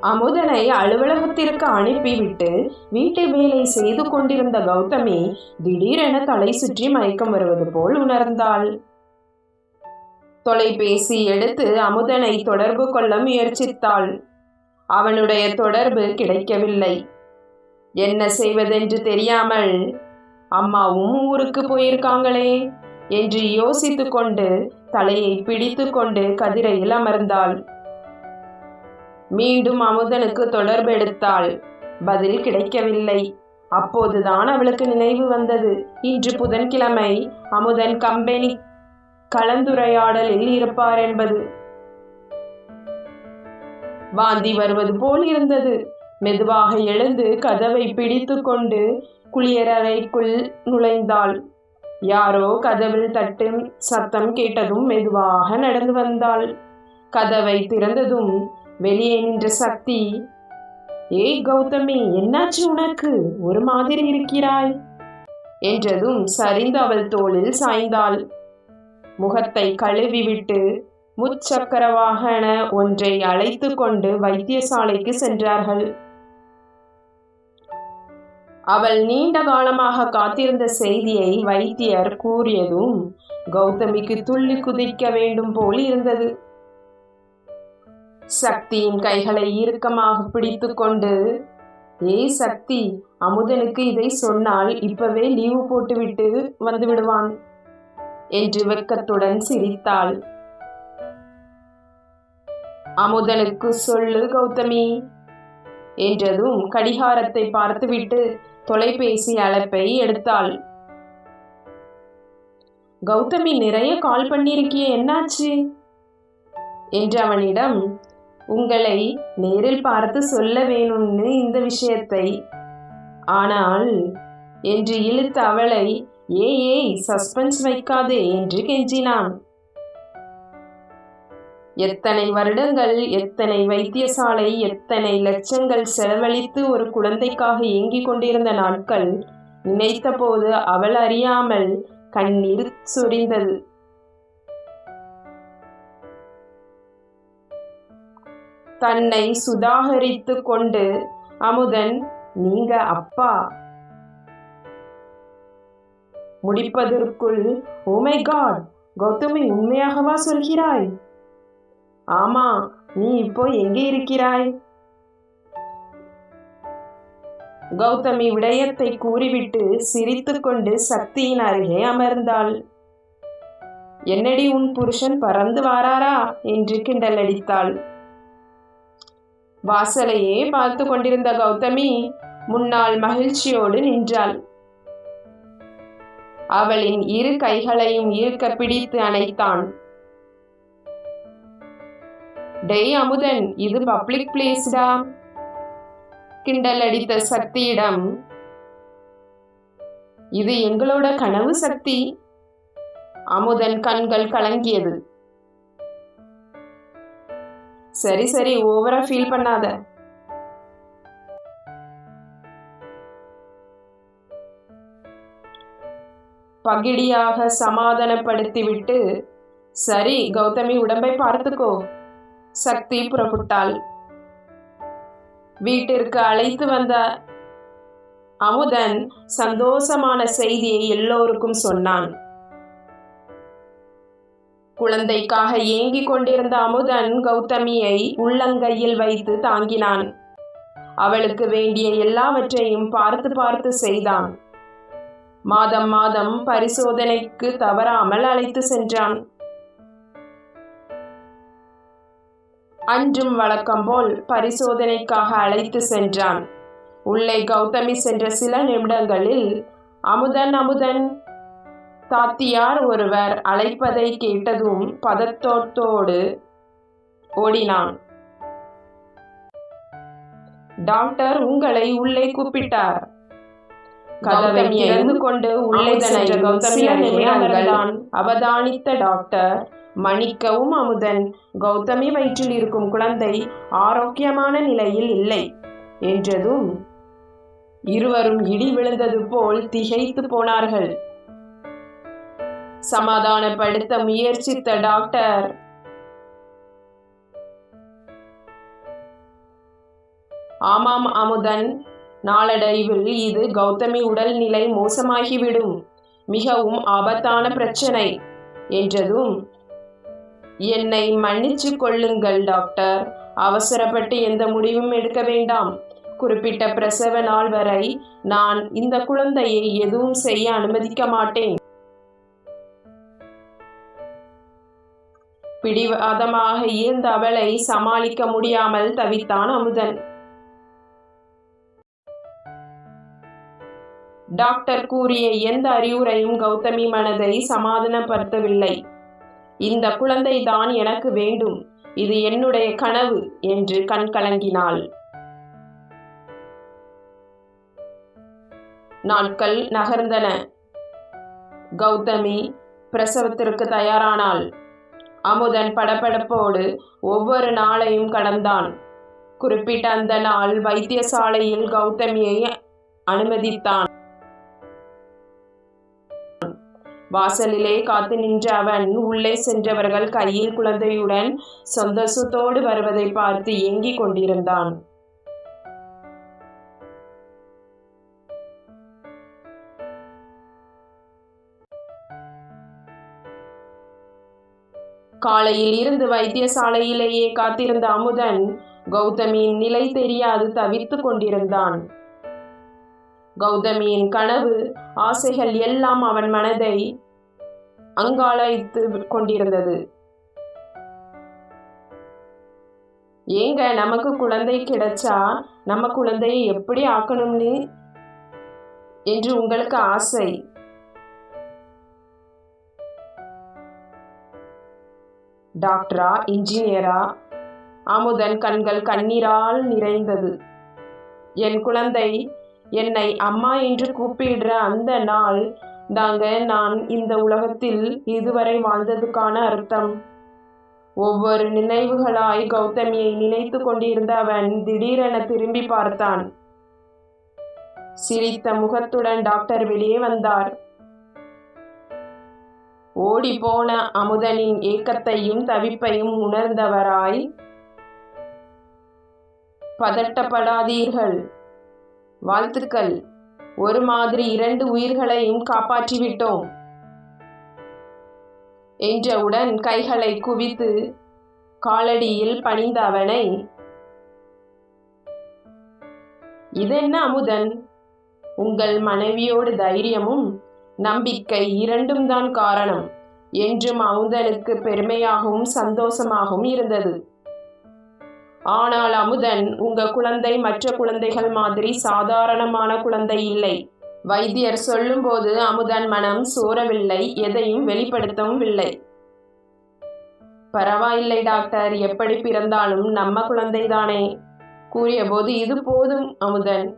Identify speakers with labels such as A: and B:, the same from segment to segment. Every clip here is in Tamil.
A: அமுதனை அலுவலகத்திற்கு அனுப்பிவிட்டு வீட்டு வேலை செய்து கொண்டிருந்த கௌதமி திடீரென தலை சுற்றி மயக்கம் வருவது போல் உணர்ந்தாள். தொலைபேசி எடுத்து அமுதனை தொடர்பு கொள்ள முயற்சித்தாள். அவனுடைய தொடர்பு கிடைக்கவில்லை. என்ன செய்வதென்று தெரியாமல் அம்மாவும் ஊருக்கு போயிருக்காங்களே? என்று யோசித்து கொண்டு தலையை பிடித்து கொண்டு கதிரையில் அமர்ந்தாள். மீண்டும் அமுதனுக்கு தொடர்பு எடுத்தாள். பதில் கிடைக்கவில்லை. அப்போதுதான் அவளுக்கு நினைவு வந்தது. இன்று புதன்கிழமை அமுதன் கம்பெனி கலந்துரையாடலில் இருப்பார் என்பது. வாந்தி வருவது போல் இருந்தது. மெதுவாக எழுந்து கதவை பிடித்து கொண்டு குளியரறைக்குள் நுழைந்தாள். யாரோ கதவில் தட்டும் சத்தம் கேட்டதும் மெதுவாக நடந்து வந்தாள். கதவை திறந்ததும் வெளியே நின்ற சக்தி ஏய் கௌதமி என்னாச்சு உனக்கு? ஒரு மாதிரி இருக்கிறாய். என்றதும் சரிந்து அவள் தோளில் சாய்ந்தாள். முகத்தை கழுவிவிட்டு முச்சக்கர வாகன ஒன்றை அழைத்து கொண்டு வைத்தியசாலைக்கு சென்றார்கள். அவள் நீண்ட காலமாக காத்திருந்த செய்தியை வைத்தியர் கூறியதும் கௌதமிக்கு துள்ளி குதிக்க வேண்டும் போல் இருந்தது. சக்தியின் கைகளை இறுக்கமாக பிடித்து கொண்டு ஏய் சக்தி அமுதனுக்கு இதை சொன்னால் இப்பவே லீவு போட்டுவிட்டு வந்து விடுவான் என்று வெக்கத்துடன் சிரித்தாள். அமுதனுக்கு சொல்லு கௌதமி என்றதும் கடிகாரத்தை பார்த்துவிட்டு தொலைபேசி அழைப்பை எடுத்தாள். கௌதமி நிறைய கால் பண்ணியிருக்கிய என்னாச்சு? என்று அவனிடம் உங்களை நேரில் பார்த்து சொல்ல வேணும்னு இந்த விஷயத்தை. ஆனால் என்று இழுத்த அவளை ஏ ஏய் சஸ்பென்ஸ் வைக்காதே என்று கெஞ்சினான். எத்தனை வருடங்கள் எத்தனை வைத்தியசாலை எத்தனை லட்சங்கள் செலவழித்து ஒரு குழந்தைக்காக ஏங்கிக் கொண்டிருந்த நாட்கள் நினைத்தபோது அவள் அறியாமல் கண்ணீர் சுரிந்தது. தன்னை சுதாகரித்து கொண்டு அமுதன் நீங்க அப்பா. முடிப்பதற்குள் ஓமை காட் கௌதமி உண்மையாகவா சொல்கிறாய்? ஆமா நீ இப்போ எங்கே இருக்கிறாய்? கௌதமி விடயத்தை கூறிவிட்டு சிரித்துக்கொண்டு சக்தியின் அருகே அமர்ந்தாள். என்னடி உன் புருஷன் பறந்து வாராரா? என்று கிண்டலடித்தாள். வாசலையே பார்த்து கொண்டிருந்த கௌதமி முன்னால் மகிழ்ச்சியோடு நின்றாள். அவளின் இரு கைகளையும் ஈர்க்க பிடித்து அணைத்தான். டேய் அமுதன் இது பப்ளிக் பிளேஸ்டா? கிண்டல் அடித்த சக்தியிடம். இது எங்களோட கனவு சக்தி. அமுதன் கண்கள் கலங்கியது. சரி சரி ஓவரா ஃபீல் பண்ணாத. பகிடியாக சமாதானப்படுத்திவிட்டு சரி கௌதமி உடம்பை பார்த்துக்கோ. சக்தி புறப்பட்டாள். வீட்டிற்கு அழைத்து வந்த அமுதன் சந்தோஷமான செய்தியை எல்லோருக்கும் சொன்னான். குழந்தைக்காக ஏங்கிக் கொண்டிருந்த அமுதன் கௌதமியை உள்ளங்கையில் வைத்து தாங்கினான். அவளுக்கு வேண்டிய எல்லாவற்றையும் பார்த்து பார்த்து செய்தான். மாதம் மாதம் பரிசோதனைக்கு தவறாமல் அழைத்து சென்றான். அன்றும் வழக்கம் போல் பரிசோதனைக்காக அழைத்து சென்றான். உள்ளே கௌதமி சென்ற சில நிமிடங்களில் அமுதன் அமுதன் தாத்தியார் ஒருவர் அழைப்பதை கேட்டதும் பதத்தோட்டோடு ஓடினான். டாக்டர் உங்களை உள்ளே கூப்பிட்டார். கதவை திறந்து கொண்டு உள்ளே சென்ற அவதானித்த டாக்டர். மன்னிக்கவும் அமுதன். கௌதமி வயிற்றில் இருக்கும் குழந்தை ஆரோக்கியமான நிலையில் இல்லை என்றதும் இருவரும் இடி விழுந்தது போல் திகைத்து போனார்கள். சமாதானப்படுத்த முயற்சித்த டாக்டர். ஆமாம் அமுதன் நாளடைவில் இது கௌதமி உடல்நிலை மோசமாகிவிடும். மிகவும் ஆபத்தான பிரச்சனை என்றதும் என்னை மன்னிச்சு கொள்ளுங்கள் டாக்டர் அவசரப்பட்டு எந்த முடிவும் எடுக்க வேண்டாம். குறிப்பிட்ட பிரசவ நாள் வரை நான் இந்த குழந்தையை எதுவும் செய்ய அனுமதிக்க மாட்டேன். பிடிவாதமாக இருந்த அவளை சமாளிக்க முடியாமல் தவித்தான் அமுதன். டாக்டர் கூறிய எந்த அறிவுரையும் கௌதமி மனதை சமாதானப்படுத்தவில்லை. இந்த குழந்தை தான் எனக்கு வேண்டும். இது என்னுடைய கனவு என்று கண் கலங்கினாள். நாட்கள் நகர்ந்தன. கௌதமி பிரசவத்திற்கு தயாரானாள். அமுதன் படபடப்போடு ஒவ்வொரு நாளையும் கடந்தான். குறிப்பிட்ட அந்த நாள் வைத்தியசாலையில் கௌதமியை அனுமதித்தான். வாசலிலே காத்து நின்ற அவன் உள்ளே சென்றவர்கள் கையில் குழந்தையுடன் சந்தோஷத்தோடு வருவதை பார்த்து ஏங்கிக் கொண்டிருந்தான். காலையில் இருந்து வைத்தியசாலையிலேயே காத்திருந்த அமுதன் கௌதமியின் நிலை தெரியாது தவித்து கொண்டிருந்தான். கௌதமியின் கனவு ஆசைகள் எல்லாம் அவன் மனதை அங்காளைத்து கொண்டிருந்தது. ஏங்க நமக்கு குழந்தை கிடைச்சா நம்ம குழந்தையை எப்படி ஆக்கணும்னு? என்று உங்களுக்கு ஆசை. டாக்டரா இன்ஜினியரா? அமுதன் கண்கள் கண்ணீரால் நிறைந்தது. என் குழந்தை என்னை அம்மா என்று கூப்பிடுற அந்த நாள் தாங்க நான் இந்த உலகத்தில் இதுவரை வாழ்ந்ததுக்கான அர்த்தம். ஒவ்வொரு நினைவுகளாய் கௌதமியை நினைத்து கொண்டிருந்த அவன் திடீரென திரும்பி பார்த்தான். சிரித்த முகத்துடன் டாக்டர் வெளியே வந்தார். ஓடிப்போன அமுதனின் ஏக்கத்தையும் தவிப்பையும் உணர்ந்தவராய் பதட்டப்படாதீர்கள். வாழ்த்துக்கள். ஒரு மாதிரி இரண்டு உயிர்களையும் காப்பாற்றிவிட்டோம். என்றவுடன் கைகளை குவித்து காலடியில் பணிந்த அவனை இதென்ன அமுதன்? உங்கள் மனைவியோடு தைரியமும் நம்பிக்கை இரண்டும் தான் காரணம். என்றும் அமுதனுக்கு பெருமையாகவும் சந்தோஷமாகவும் இருந்தது. ஆனால் அமுதன் உங்க குழந்தை மற்ற குழந்தைகள் மாதிரி சாதாரணமான குழந்தை இல்லை. வைத்தியர் சொல்லும்போது அமுதன் மனம் சோரவில்லை எதையும் வெளிப்படுத்தவும் இல்லை. பரவாயில்லை டாக்டர் எப்படி பிறந்தாலும் நம்ம குழந்தைதானே கூறியபோது இது போதும் அமுதன்.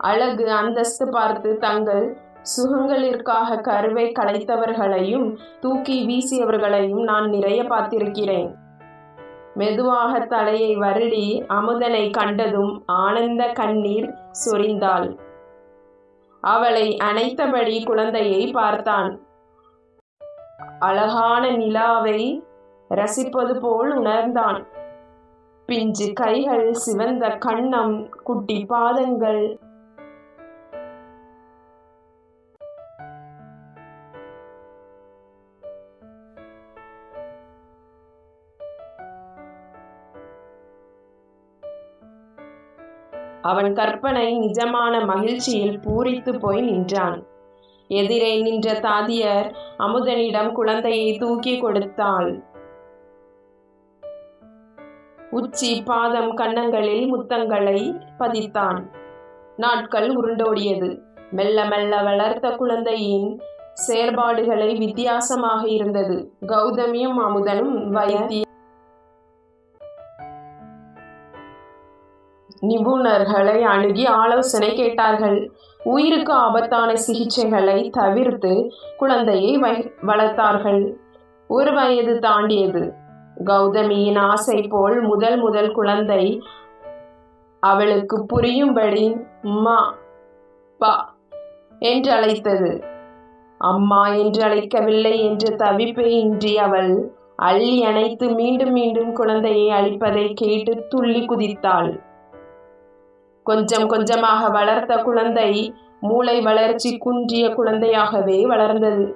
A: அழகு அந்தஸ்து பார்த்து தங்கள் சுகங்களிற்காக கருவை களைத்தவர்களையும் தூக்கி வீசியவர்களையும் நான் நிறைய பார்த்திருக்கிறேன். மெதுவாக தலையை வருடி அமுதனை கண்டதும் ஆனந்த கண்ணீர் சொரிந்தாள். அவளை அணைத்தபடி குழந்தையை பார்த்தான். அழகான நிலாவை ரசிப்பது போல் உணர்ந்தான். பிஞ்சு கைகள் சிவந்த கண்ணம் குட்டி பாதங்கள் அவன் கற்பனை நிஜமான மகிழ்ச்சியில் பூரித்து போய் நின்றான். எதிரே நின்ற தாதியர் அமுதனிடம் குழந்தையை தூக்கி கொடுத்தாள். உச்சி பாதம் கன்னங்களில் முத்தங்களை பதித்தான். நாட்கள் உருண்டோடியது. மெல்ல மெல்ல வளர்த்த குழந்தையின் செயற்பாடுகளை வித்தியாசமாக இருந்தது. கௌதமியும் அமுதனும் வைத்திய நிபுணர்களை அணுகி ஆலோசனை கேட்டார்கள். உயிருக்கு ஆபத்தான சிகிச்சைகளை தவிர்த்து குழந்தையை வளர்த்தார்கள். ஒரு வயது தாண்டியது. கௌதமியின் ஆசை போல் முதல் முதல் குழந்தை அவளுக்கு புரியும்படி மா பா என்று அழைத்தது அம்மா என்று அழைக்கவில்லை என்று தவிப்பு இன்றி அவள் அள்ளி அணைத்து மீண்டும் மீண்டும் குழந்தையை அழிப்பதை கேட்டு துள்ளி குதித்தாள். கொஞ்சம் கொஞ்சமாக வளர்த்த குழந்தை மூளை வளர்ச்சி குன்றிய குழந்தையாகவே வளர்ந்தது.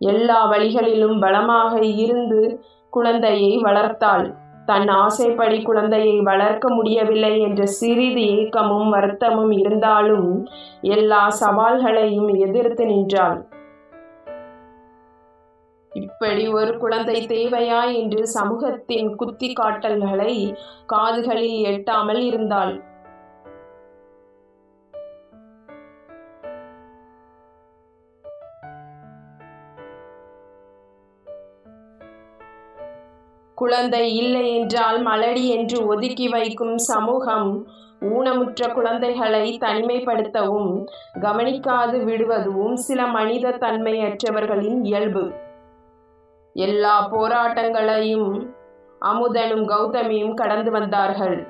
A: எல்லா வழிகளிலும் பலமாக இருந்து குழந்தையை வளர்த்தாள். தன் ஆசைப்படி குழந்தையை வளர்க்க முடியவில்லை என்ற சிறிது ஏக்கமும் வருத்தமும் இருந்தாலும் எல்லா சவால்களையும் எதிர்த்து நின்றாள். இப்படி ஒரு குழந்தை தேவையா என்று சமூகத்தின் குத்தி காட்டல்களை காதுகளில் எட்டாமல் இருந்தாள். குழந்தை இல்லை என்றால் மலடி என்று ஒதுக்கி வைக்கும் சமூகம் ஊனமுற்ற குழந்தைகளை தனிமைப்படுத்தவும் கவனிக்காது விடுவதும் சில மனித தன்மையற்றவர்களின் இயல்பு. எல்லா போராட்டங்களையும் அமுதனும் கௌதமியும் கடந்து வந்தார்கள்.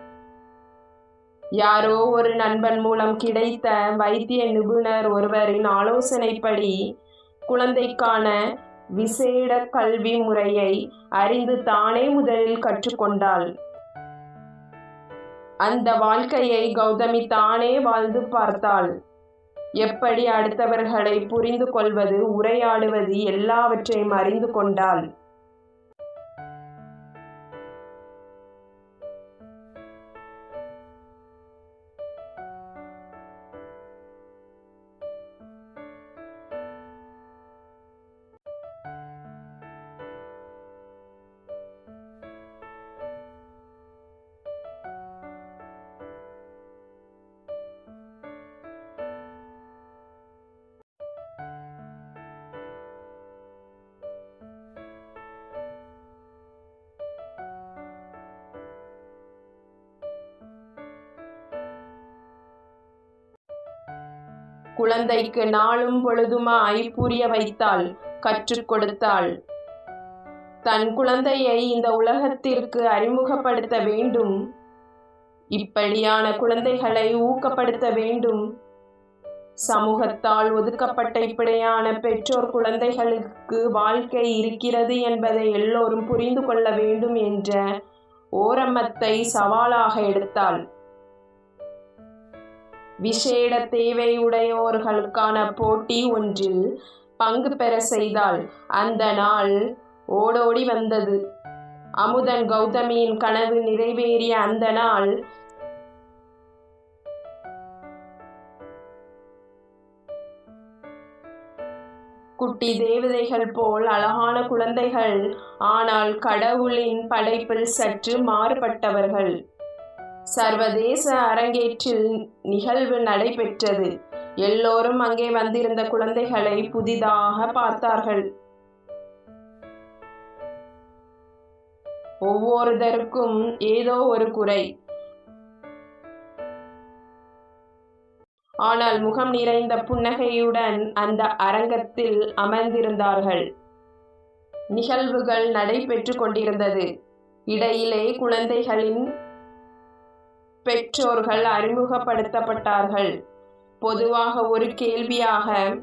A: யாரோ ஒரு நண்பன் மூலம் கிடைத்த வைத்திய நிபுணர் ஒருவரின் ஆலோசனைப்படி குழந்தைக்கான விசேட கல்வி முறையை அறிந்து தானே முதலில் கற்றுக்கொண்டாள். அந்த வாழ்க்கையை கௌதமி தானே வாழ்ந்து பார்த்தாள். எப்படி அடுத்தவர்களை புரிந்து கொள்வது உரையாடுவது எல்லாவற்றையும் அறிந்து கொண்டால் குழந்தைக்கு நாளும் பொழுதுமாய் புரிய வைத்தாள் கற்றுக் கொடுத்தாள். தன் குழந்தையை இந்த உலகத்திற்கு அறிமுகப்படுத்த வேண்டும். இப்படியான குழந்தைகளை ஊக்கப்படுத்த வேண்டும். சமூகத்தால் ஒதுக்கப்பட்ட இப்படியான பெற்றோர் குழந்தைகளுக்கு வாழ்க்கை இருக்கிறது என்பதை எல்லோரும் புரிந்து கொள்ள வேண்டும் என்ற ஓரமத்தை சவாலாக எடுத்தாள். விசேட தேவையுடையோர்களுக்கான போட்டி ஒன்றில் பங்கு பெற செய்தால் அந்த நாள் ஓடோடி வந்தது. அமுதன் கௌதமியின் கனவு நிறைவேறிய அந்த நாள் குட்டி தேவதைகள் போல் அழகான குழந்தைகள். ஆனால் கடவுளின் படைப்பில் சற்று மாறுபட்டவர்கள். சர்வதேச அரங்கேற்றில் நிகழ்வு நடைபெற்றது. எல்லோரும் அங்கே வந்திருந்த குழந்தைகளை புதிதாக பார்த்தார்கள். ஒவ்வொருதருக்கும் ஏதோ ஒரு குறை. ஆனால் முகம் நிறைந்த புன்னகையுடன் அந்த அரங்கத்தில் அமர்ந்திருந்தார்கள். நிகழ்வுகள் நடைபெற்று கொண்டிருந்தது. இடையிலே குழந்தைகளின் பெற்றோர்கள் அறிமுகப்படுத்தப்பட்டார்கள். பொதுவாக ஒரு கேள்வியாக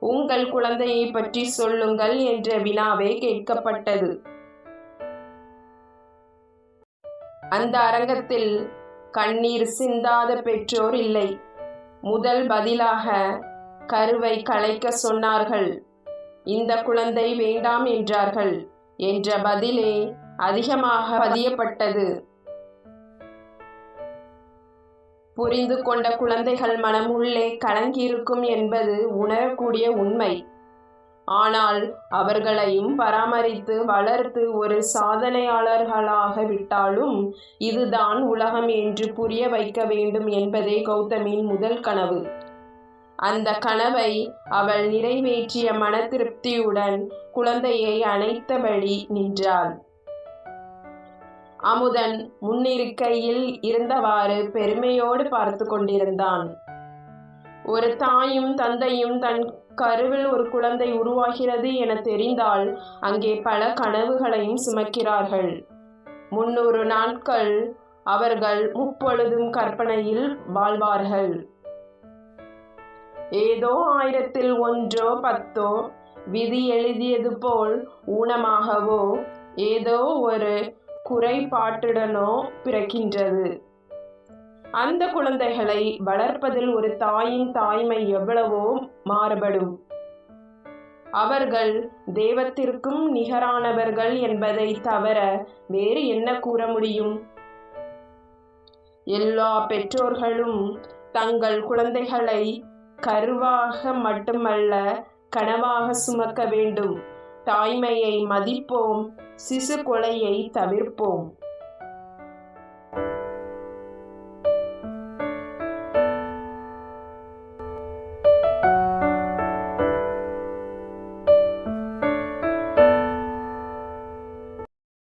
A: உங்கள் குழந்தையை பற்றி சொல்லுங்கள் என்ற வினாவே கேட்கப்பட்டது. அந்த அரங்கத்தில் கண்ணீர் சிந்தாத பெற்றோர் இல்லை. முதல் பதிலாக கருவை கலைக்க சொன்னார்கள். இந்த குழந்தை வேண்டாம் என்றார்கள். என்ற பதிலே அதிகமாக பதியப்பட்டது. புரிந்து கொண்ட குழந்தைகள் மனம் உள்ளே கலங்கியிருக்கும் என்பது உணரக்கூடிய உண்மை. ஆனால் அவர்களையும் பராமரித்து வளர்த்து ஒரு சாதனையாளர்களாக விட்டாலும் இதுதான் உலகம் என்று புரிய வைக்க வேண்டும் என்பதே கௌதமின் முதல் கனவு. அந்த கனவை அவள் நிறைவேற்றிய மன திருப்தியுடன் குழந்தையை அணைத்தபடி நின்றாள். அமுதன் முன்னிருக்கையில் இருந்தவாறு பெருமையோடு பார்த்து கொண்டிருந்தான். ஒரு தாயும் தந்தையும் தன் கருவில் ஒரு குழந்தை உருவாகிறது என தெரிந்தால் அங்கே பல கனவுகளையும் சுமக்கிறார்கள். முன்னூறு நாட்கள் அவர்கள் முப்பொழுதும் கற்பனையில் வாழ்வார்கள். ஏதோ ஆயிரத்தில் ஒன்றோ பத்தோ விதி எழுதியது போல் ஊனமாகவோ ஏதோ ஒரு குறைபாட்டுடனோ பிறக்கின்றது. அந்த குழந்தைகளை வளர்ப்பதில் ஒரு தாயின் தாய்மை எவ்வளவோ மாறுபடும். அவர்கள் தெய்வத்திற்கும் நிகரானவர்கள் என்பதை தவிர வேறு என்ன கூற முடியும்? எல்லா பெற்றோர்களும் தங்கள் குழந்தைகளை கருவாக மட்டுமல்ல கனவாக சுமக்க வேண்டும். தாய்மையை மதிப்போம் சிசு கொலையை தவிர்ப்போம்.